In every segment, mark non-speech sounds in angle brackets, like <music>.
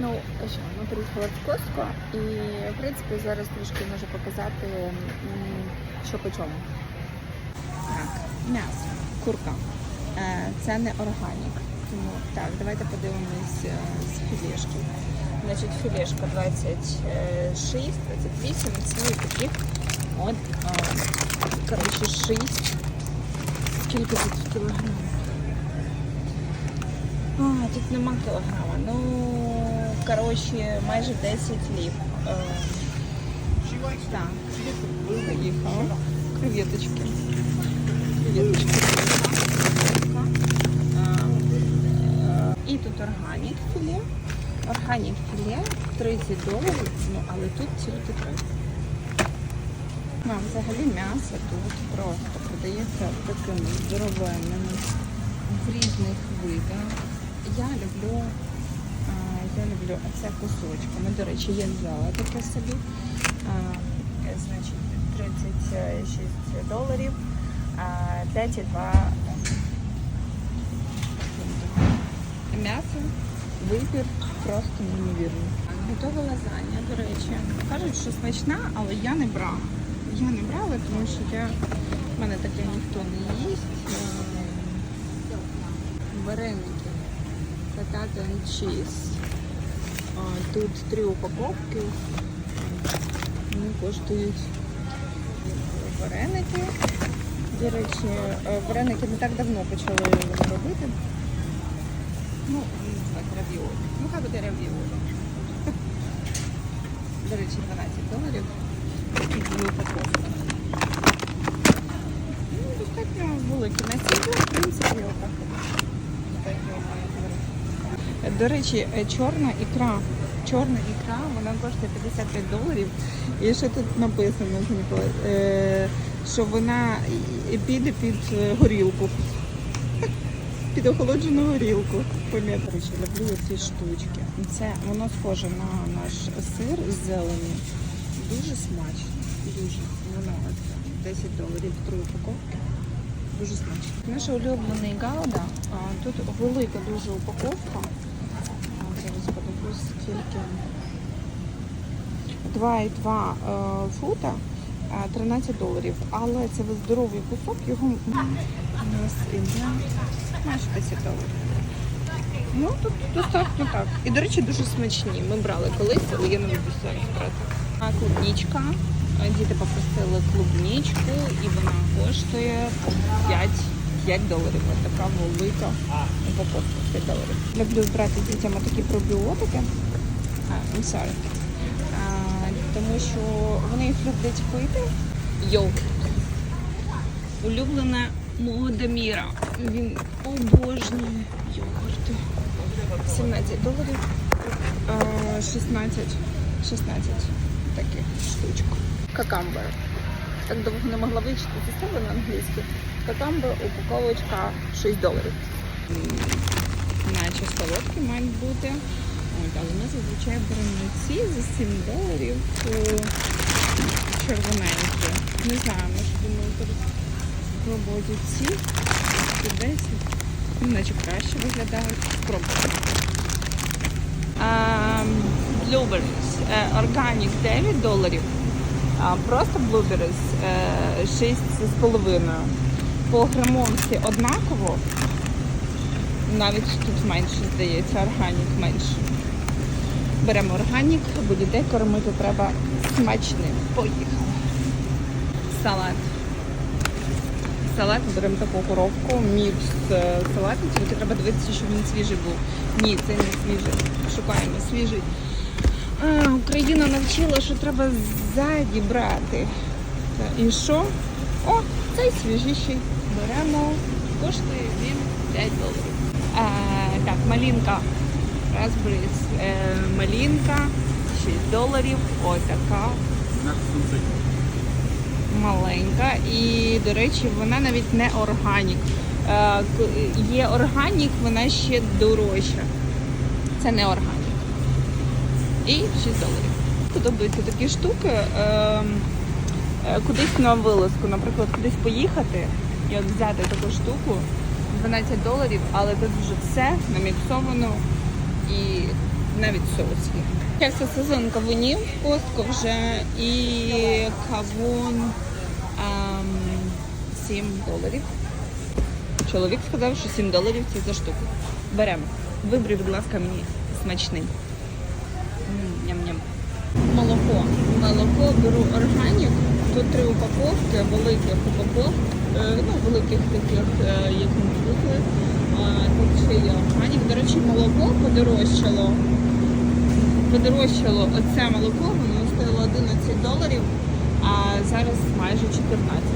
Ну, що, ми приїхали в Костко і, в принципі, зараз трошки можу показати, що по чому. Так, м'ясо, курка. Е, Це не органік. Тому так, давайте подивимось е, з філешки. Значить, філешка 26, 28, ціни такі. От, е, коротше, 6. Скільки тут в кілограмах? А, тут нема кілограма. Ну, коротше, майже 10 ліп. Е, Так, поїхала. Креветочки. Креветочки. Е, е, І тут органік філе. Органік філе 30 доларів, ну але тут тільки 30. Ну, взагалі м'ясо тут просто продається такими здоровенними в різних видах. Я люблю, я люблю оце кусочками. До речі, я взяла таке собі. Е, значить, 36 доларів, а, 5,2 м'ясо, вибір просто неймовірний. Готова лазанья, до речі. Кажуть, що смачна, але я не брала. Я не брала, тому що я, в мене таке ніхто не їсть. Е, Potato and cheese. Тут три упаковки. Вони коштують вареники. До речі, е, вареники не так давно почали робити. Ну, так, равіолі. Ну, хай буде равіолі. До речі, 12 доларів. І дві упаковки. Ну, достатньо великі насіння, в принципі, отак. До речі, е, чорна ікра. Чорна ікра, вона коштує 55 доларів. І що тут написано? Е, що вона піде під е, горілку. <laughs> Під охолоджену горілку. Пам'ятаю, люблю ці штучки. Це воно схоже на наш сир з зеленю. Дуже смачно. Дуже. Воно оце 10 доларів три упаковки. Дуже смачно. Наш улюблений гауда. Тут велика дуже упаковка. Скільки. 2,2 е, фута. е, 13 доларів, але це здоровий кусок, його у нас іде майже 10 доларів. Ну, тут достатньо так. І, до речі, дуже смачні. Ми брали колись, але я не буду зараз брати. Клубнічка. Діти попросили клубнічку і вона коштує 5, 5 доларів. Ось така велика упаковка 5 доларів. Люблю брати дітям такі пробіотики. I'm sorry. А, тому що вони їх люблять пити. Йогурт. Улюблена мого Даміра. Він обожнює йогурти. 17 доларів. А, 16. 16 таких штучок. Какамбер. Так довго не могла вивчити систему на англійську. Какамбер, упаковочка 6 доларів. Наче солодкі мають бути. От, але ми зазвичай беремо ці за 7 доларів. е, Червоненькі. Не знаю, може думаю, зараз спробувати ці. Ці 10. Ну, наче краще виглядають. Спробуємо. Blueberries. Е, Organic 9 доларів. Просто blueberries е, 6 з половиною. По грамовці однаково. Навіть тут менше, здається, органік менше. Беремо органік, бо дітей кормити треба смачним. Поїхали. Салат. Салат беремо таку коробку, мікс е, салату, тільки треба дивитися, щоб він свіжий був. Ні, це не свіжий. Шукаємо свіжий. А, Україна навчила, що треба ззаді брати. І що? О, цей свіжіший. Беремо, коштує він 5 доларів. А, так, малинка. Raspberries. Е, малинка 6 доларів. Ось така маленька. І, до речі, вона навіть не органік. Е, Є органік, вона ще дорожча. Це не органік. І 6 доларів. Подобаються такі штуки. е, е, Кудись на вилазку, наприклад, кудись поїхати і от взяти таку штуку 12 доларів, але тут вже все наміксовано і навіть соус є. Це сезон кавунів, костку вже і кавун ем, 7 доларів. Чоловік сказав, що 7 доларів це за штуку. Беремо. Вибери, будь ласка, мені смачний. Ням-ням. Молоко. Молоко беру органік. Тут три упаковки, великих упаковок, е, ну, великих таких, е, як ми звикли. Тут ще є органік. До речі, молоко подорожчало. Подорожчало оце молоко, воно стоїло 11 доларів, а зараз майже 14.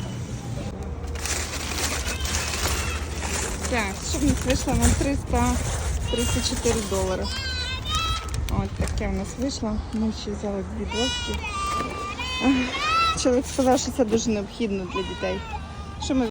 так от немає. Її майже 7 доларів яйця, а 3, 24 штуки. На піца моїх хлопців. Ось така маленька порційна. Тут 12 піц. А 12 піц з ковбасками і сиром. І вони маленькі. І дуже зручно запекти дві штучки і дати хлопцям поїсти. Прийшла на касу, зараз побачимо, скільки у нас. Вийшло на 334 долари. От таке в нас вийшло. Ми ще взяли дві доски. Чоловік сказав, що це дуже необхідно для дітей. Що ми